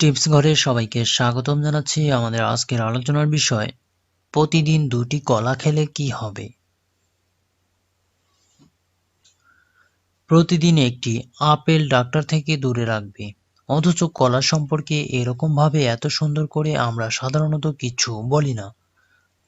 Tips ঘরে সবাইকে স্বাগতম জানাচ্ছি আমাদের আজকের আলোচনার বিষয়, প্রতিদিন দুটি কলা খেলে কি হবে? প্রতিদিন একটি আপেল ডাক্তার থেকে দূরে রাখবে, অথচ কলা সম্পর্কে এরকম ভাবে এত সুন্দর করে আমরা সাধারণত কিছু বলি না।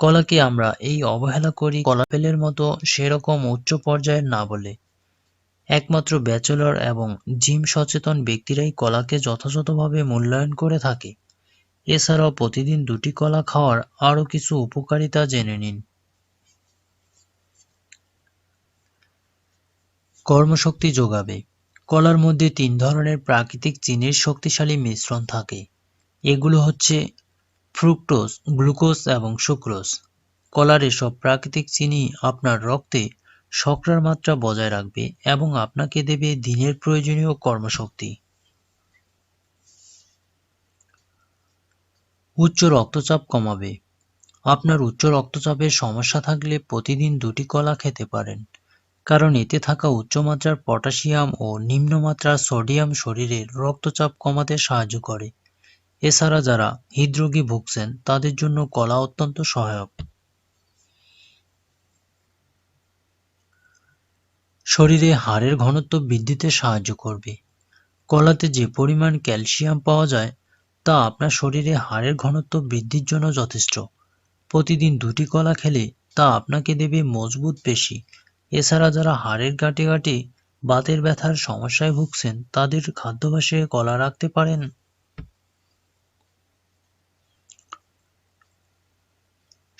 কলাকে আমরা এই অবহেলা করি কলা আপেলের মতো সেরকম উচ্চ পর্যায়ের না বলে। একমাত্র ব্যাচেলর এবং জিম সচেতন ব্যক্তিরাই কলাকে যথাযথভাবে মূল্যায়ন করে থাকে। এছাড়াও প্রতিদিন দুটি কলা খাওয়ার আরও কিছু উপকারিতা জেনে নিন। কর্মশক্তি যোগাবে। কলার মধ্যে তিন ধরনের প্রাকৃতিক চিনির শক্তিশালী মিশ্রণ থাকে। এগুলো হচ্ছে ফ্রুক্টোজ, গ্লুকোজ এবং সুক্রোজ। কলার এসব প্রাকৃতিক চিনি আপনার রক্তে শর্করার মাত্রা বজায় রাখবে এবং আপনাকে দেবে দিনের প্রয়োজনীয় কর্মশক্তি। উচ্চ রক্তচাপ কমাবে। আপনার উচ্চ রক্তচাপের সমস্যা থাকলে প্রতিদিন দুটি কলা খেতে পারেন, কারণ এতে থাকা উচ্চমাত্রার পটাশিয়াম ও নিম্নমাত্রার সোডিয়াম শরীরের রক্তচাপ কমাতে সাহায্য করে। এছাড়া যারা হৃদরোগী ভুগছেন, তাদের জন্য কলা অত্যন্ত সহায়ক। শরীরে হাড়ের ঘনত্ব বৃদ্ধিতে সাহায্য করবে। কলাতে যে পরিমাণ ক্যালসিয়াম পাওয়া যায়, তা আপনার শরীরে হাড়ের ঘনত্ব বৃদ্ধির জন্য যথেষ্ট। প্রতিদিন দুটি কলা খেলে তা আপনাকে দেবে মজবুত পেশি। এছাড়া যারা হাড়ের গাঁটে গাঁটে বাতের ব্যথার সমস্যায় ভুগছেন, তাদের খাদ্যাভ্যাসে কলা রাখতে পারেন।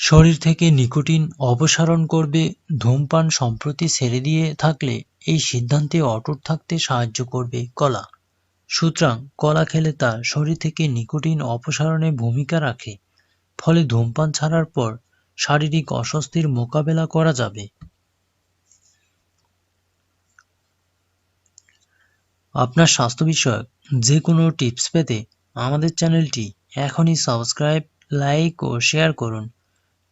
শরীর থেকে নিকোটিন অপসারণ করবে, ধূমপান সম্প্রতি ছেড়ে দিয়ে থাকলে এই সিদ্ধান্তে অটুট থাকতে সাহায্য করবে কলা। সুতরাং কলা খেলে তা শরীর থেকে নিকোটিন অপসারণে ভূমিকা রাখে, ফলে ধূমপান ছাড়ার পর শারীরিক অস্বস্তির মোকাবেলা করা যাবে। আপনার স্বাস্থ্য বিষয়ক যে কোনো টিপস পেতে আমাদের চ্যানেলটি এখনই সাবস্ক্রাইব, লাইক ও শেয়ার করুন।